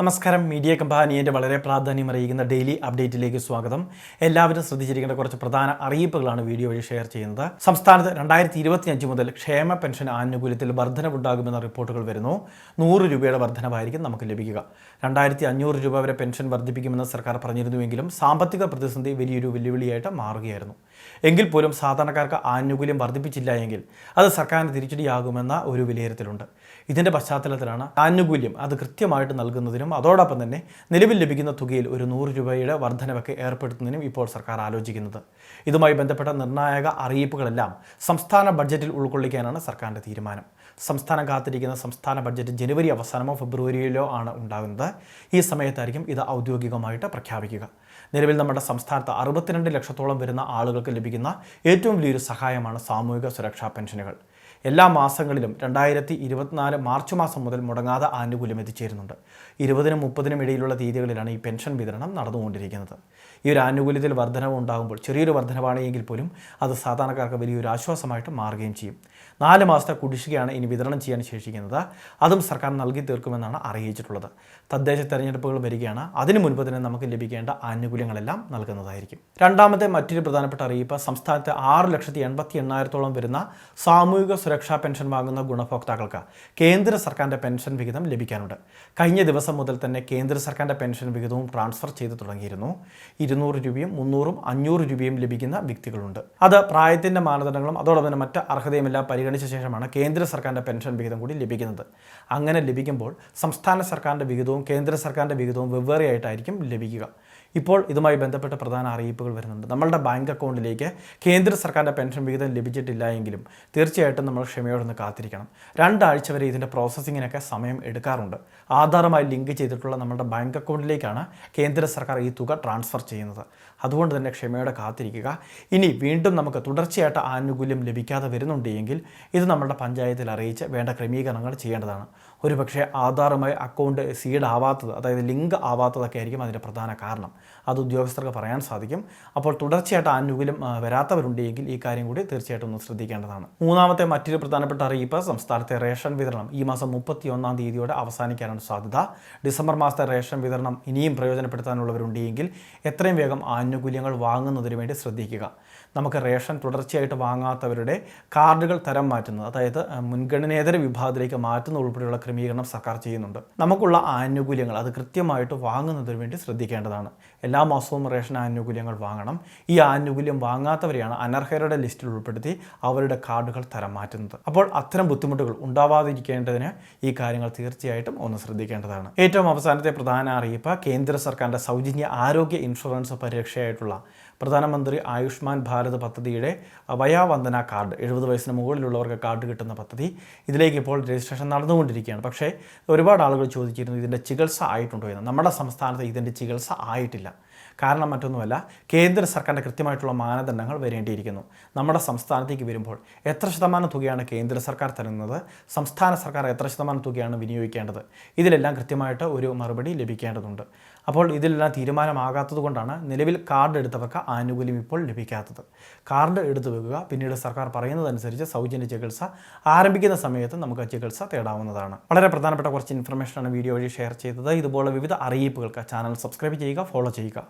നമസ്കാരം. മീഡിയ കമ്പാനിയന്റെ വളരെ പ്രാധാന്യം അറിയിക്കുന്ന ഡെയിലി അപ്ഡേറ്റിലേക്ക് സ്വാഗതം. എല്ലാവരും ശ്രദ്ധിച്ചിരിക്കേണ്ട കുറച്ച് പ്രധാന അറിയിപ്പുകളാണ് വീഡിയോ വഴി ഷെയർ ചെയ്യുന്നത്. സംസ്ഥാനത്ത് രണ്ടായിരത്തി ഇരുപത്തിയഞ്ച് മുതൽ ക്ഷേമ പെൻഷൻ ആനുകൂല്യത്തിൽ വർധനവുണ്ടാകുമെന്ന റിപ്പോർട്ടുകൾ വരുന്നു. നൂറ് രൂപയുടെ വർധനവായിരിക്കും നമുക്ക് ലഭിക്കുക. രണ്ടായിരത്തി അഞ്ഞൂറ് രൂപ വരെ പെൻഷൻ വർദ്ധിപ്പിക്കുമെന്ന് സർക്കാർ പറഞ്ഞിരുന്നുവെങ്കിലും സാമ്പത്തിക പ്രതിസന്ധി വലിയൊരു വെല്ലുവിളിയായിട്ട് മാറുകയായിരുന്നു. എങ്കിൽ പോലും സാധാരണക്കാർക്ക് ആനുകൂല്യം വർദ്ധിപ്പിച്ചില്ല എങ്കിൽ അത് സർക്കാരിന് തിരിച്ചടിയാകുമെന്ന ഒരു വിലയിരുത്തലുണ്ട്. ഇതിന്റെ പശ്ചാത്തലത്തിലാണ് ആനുകൂല്യം അത് കൃത്യമായിട്ട് നൽകുന്നതിനും അതോടൊപ്പം തന്നെ നിലവിൽ ലഭിക്കുന്ന തുകയിൽ ഒരു നൂറ് രൂപയുടെ വർധനവൊക്കെ ഏർപ്പെടുത്തുന്നതിനും ഇപ്പോൾ സർക്കാർ ആലോചിക്കുന്നത്. ഇതുമായി ബന്ധപ്പെട്ട നിർണായക അറിയിപ്പുകളെല്ലാം സംസ്ഥാന ബഡ്ജറ്റിൽ ഉൾക്കൊള്ളിക്കാനാണ് സർക്കാരിന്റെ തീരുമാനം. സംസ്ഥാനം കാത്തിരിക്കുന്ന സംസ്ഥാന ബഡ്ജറ്റ് ജനുവരി അവസാനമോ ഫെബ്രുവരിയിലോ ആണ് ഉണ്ടാകുന്നത്. ഈ സമയത്തായിരിക്കും ഇത് ഔദ്യോഗികമായിട്ട് പ്രഖ്യാപിക്കുക. നിലവിൽ നമ്മുടെ സംസ്ഥാനത്ത് അറുപത്തിരണ്ട് ലക്ഷത്തോളം വരുന്ന ആളുകൾക്ക് ലഭിക്കുന്ന ഏറ്റവും വലിയൊരു സഹായമാണ് സാമൂഹിക സുരക്ഷാ പെൻഷനുകൾ. എല്ലാ മാസങ്ങളിലും രണ്ടായിരത്തി ഇരുപത്തിനാല് മാർച്ച് മാസം മുതൽ മുടങ്ങാതെ ആനുകൂല്യം എത്തിച്ചേരുന്നുണ്ട്. ഇരുപതിനും മുപ്പതിനും ഇടയിലുള്ള തീയതികളിലാണ് ഈ പെൻഷൻ വിതരണം നടന്നുകൊണ്ടിരിക്കുന്നത്. ഈ ഒരു ആനുകൂല്യത്തിൽ വർധനവ് ഉണ്ടാകുമ്പോൾ ചെറിയൊരു വർധനവാണെങ്കിൽ പോലും അത് സാധാരണക്കാർക്ക് വലിയൊരു ആശ്വാസമായിട്ട് മാറുകയും ചെയ്യും. നാല് മാസത്തെ കുടിശ്ശികയാണ് ഇനി വിതരണം ചെയ്യാൻ ശേഷിക്കുന്നത്. അതും സർക്കാർ നൽകി തീർക്കുമെന്നാണ് അറിയിച്ചിട്ടുള്ളത്. തദ്ദേശ തെരഞ്ഞെടുപ്പുകൾ വരികയാണ്. അതിനു മുൻപ് തന്നെ നമുക്ക് ലഭിക്കേണ്ട ആനുകൂല്യങ്ങളെല്ലാം നൽകുന്നതായിരിക്കും. രണ്ടാമത്തെ മറ്റൊരു പ്രധാനപ്പെട്ട അറിയിപ്പ് സംസ്ഥാനത്തെ ആറ് ലക്ഷത്തി എൺപത്തി എണ്ണായിരത്തോളം വരുന്ന സാമൂഹിക സുരക്ഷാ പെൻഷൻ വാങ്ങുന്ന ഗുണഭോക്താക്കൾക്ക് കേന്ദ്ര സർക്കാരിന്റെ പെൻഷൻ വിഹിതം ലഭിക്കാനുണ്ട്. കഴിഞ്ഞ ദിവസം മുതൽ തന്നെ കേന്ദ്ര സർക്കാരിന്റെ പെൻഷൻ വിഹിതവും ട്രാൻസ്ഫർ ചെയ്തു തുടങ്ങിയിരുന്നു. ഇരുന്നൂറ് രൂപയും മുന്നൂറും അഞ്ഞൂറ് രൂപയും ലഭിക്കുന്ന വ്യക്തികളുണ്ട്. അത് പ്രായത്തിന്റെ മാനദണ്ഡങ്ങളും അതോടൊപ്പം തന്നെ മറ്റ് അർഹതയുമെല്ലാം പരിഗണിച്ച ശേഷമാണ് കേന്ദ്ര സർക്കാരിന്റെ പെൻഷൻ വിഹിതം കൂടി ലഭിക്കുന്നത്. അങ്ങനെ ലഭിക്കുമ്പോൾ സംസ്ഥാന സർക്കാരിന്റെ വിഹിതവും കേന്ദ്ര സർക്കാരിന്റെ വിഹിതവും വെവ്വേറെയായിട്ടായിരിക്കും ലഭിക്കുക. ഇപ്പോൾ ഇതുമായി ബന്ധപ്പെട്ട പ്രധാന അറിയിപ്പുകൾ വരുന്നുണ്ട്. നമ്മളുടെ ബാങ്ക് അക്കൗണ്ടിലേക്ക് കേന്ദ്ര സർക്കാരിന്റെ പെൻഷൻ വിഹിതം ലഭിച്ചിട്ടില്ല എങ്കിലും തീർച്ചയായിട്ടും നമ്മൾ ക്ഷമയോടൊന്ന് കാത്തിരിക്കണം. രണ്ടാഴ്ച വരെ ഇതിന്റെ പ്രോസസ്സിങ്ങിനൊക്കെ സമയം എടുക്കാറുണ്ട്. ആധാറുമായി ലിങ്ക് ചെയ്തിട്ടുള്ള നമ്മുടെ ബാങ്ക് അക്കൗണ്ടിലേക്കാണ് കേന്ദ്ര സർക്കാർ ഈ തുക ട്രാൻസ്ഫർ ചെയ്യുന്നത്. അതുകൊണ്ട് തന്നെ ക്ഷമയോടെ കാത്തിരിക്കുക. ഇനി വീണ്ടും നമുക്ക് തുടർച്ചയായിട്ട് ആനുകൂല്യം ലഭിക്കാതെ വരുന്നുണ്ട് എങ്കിൽ ഇത് നമ്മുടെ പഞ്ചായത്തിൽ അറിയിച്ച് വേണ്ട ക്രമീകരണങ്ങൾ ചെയ്യേണ്ടതാണ്. ഒരുപക്ഷെ ആധാറുമായി അക്കൗണ്ട് സീഡ് ആവാത്തത് അതായത് ലിങ്ക് ആവാത്തതൊക്കെ ആയിരിക്കും അതിന്റെ പ്രധാന കാരണം. അത് ഉദ്യോഗസ്ഥർക്ക് പറയാൻ സാധിക്കും. അപ്പോൾ തുടർച്ചയായിട്ട് ആനുകൂല്യം വരാത്തവരുണ്ടെങ്കിൽ ഈ കാര്യം കൂടി തീർച്ചയായിട്ടും ഒന്ന് ശ്രദ്ധിക്കേണ്ടതാണ്. മൂന്നാമത്തെ മറ്റൊരു പ്രധാനപ്പെട്ട അറിയിപ്പ് സംസ്ഥാനത്തെ റേഷൻ വിതരണം. ഈ മാസം മുപ്പത്തി ഒന്നാം തീയതിയോടെ അവസാനിക്കാനാണ് സാധ്യത. ഡിസംബർ മാസത്തെ റേഷൻ വിതരണം ഇനിയും പ്രയോജനപ്പെടുത്താനുള്ളവരുണ്ടെങ്കിൽ എത്രയും വേഗം ആനുകൂല്യങ്ങൾ വാങ്ങുന്നതിന് വേണ്ടി ശ്രദ്ധിക്കുക. നമുക്ക് റേഷൻ തുടർച്ചയായിട്ട് വാങ്ങാത്തവരുടെ കാർഡുകൾ തരം മാറ്റുന്നത് അതായത് മുൻഗണനേതര വിഭാഗത്തിലേക്ക് മാറ്റുന്ന ഉൾപ്പെടെയുള്ള ക്രമീകരണം സർക്കാർ ചെയ്യുന്നുണ്ട്. നമുക്കുള്ള ആനുകൂല്യങ്ങൾ അത് കൃത്യമായിട്ട് വാങ്ങുന്നതിന് വേണ്ടി ശ്രദ്ധിക്കേണ്ടതാണ്. എല്ലാ മാസവും റേഷൻ ആനുകൂല്യങ്ങൾ വാങ്ങണം. ഈ ആനുകൂല്യം വാങ്ങാത്തവരെയാണ് അനർഹരുടെ ലിസ്റ്റിൽ ഉൾപ്പെടുത്തി അവരുടെ കാർഡുകൾ തരം മാറ്റുന്നത്. അപ്പോൾ അത്തരം ബുദ്ധിമുട്ടുകൾ ഉണ്ടാവാതിരിക്കേണ്ടതിന് ഈ കാര്യങ്ങൾ തീർച്ചയായിട്ടും ഒന്ന് ശ്രദ്ധിക്കേണ്ടതാണ്. ഏറ്റവും അവസാനത്തെ പ്രധാന അറിയിപ്പ് കേന്ദ്ര സർക്കാരിന്റെ സൗജന്യ ആരോഗ്യ ഇൻഷുറൻസ് പരിരക്ഷയായിട്ടുള്ള പ്രധാനമന്ത്രി ആയുഷ്മാൻ ഭാരത് പദ്ധതിയുടെ വയാവന്ദന കാർഡ് എഴുപത് വയസ്സിന് മുകളിലുള്ളവർക്ക് കാർഡ് കിട്ടുന്ന പദ്ധതി ഇതിലേക്ക് ഇപ്പോൾ രജിസ്ട്രേഷൻ നടന്നുകൊണ്ടിരിക്കുകയാണ്. പക്ഷേ ഒരുപാട് ആളുകൾ ചോദിച്ചിരുന്നു ഇതിന്റെ ചികിത്സ ആയിട്ടുണ്ടോ എന്ന്. നമ്മുടെ സംസ്ഥാനത്ത് ഇതിന്റെ ചികിത്സ ആയിട്ടില്ല. കാരണം മറ്റൊന്നുമല്ല കേന്ദ്ര സർക്കാരിന്റെ കൃത്യമായിട്ടുള്ള മാനദണ്ഡങ്ങൾ വരേണ്ടിയിരിക്കുന്നു. നമ്മുടെ സംസ്ഥാനത്തേക്ക് വരുമ്പോൾ എത്ര ശതമാനം തുകയാണ് കേന്ദ്ര സർക്കാർ തരുന്നത്? സംസ്ഥാന സർക്കാർ എത്ര ശതമാനം തുകയാണ് വിനിയോഗിക്കേണ്ടത്? ഇതിലെല്ലാം കൃത്യമായിട്ട് ഒരു മറുപടി ലഭിക്കേണ്ടതുണ്ട്. അപ്പോൾ ഇതിലെല്ലാം തീരുമാനമാകാത്തത് കൊണ്ടാണ് നിലവിൽ കാർഡ് എടുത്തവർക്ക് ആനുകൂല്യം ഇപ്പോൾ ലഭിക്കാത്തത്. കാർഡ് എടുത്തു വെക്കുക പിന്നീട് സർക്കാർ പറയുന്നതനുസരിച്ച് സൗജന്യ ചികിത്സ ആരംഭിക്കുന്ന സമയത്ത് നമുക്ക് ചികിത്സ തേടാവുന്നതാണ്. വളരെ പ്രധാനപ്പെട്ട കുറച്ച് ഇൻഫർമേഷനാണ് വീഡിയോ വഴി ഷെയർ ചെയ്തത്. ഇതുപോലെ വിവിധ അറിയിപ്പുകൾക്ക് ചാനൽ സബ്സ്ക്രൈബ് ചെയ്യുക ഫോളോ ചെയ്യുക.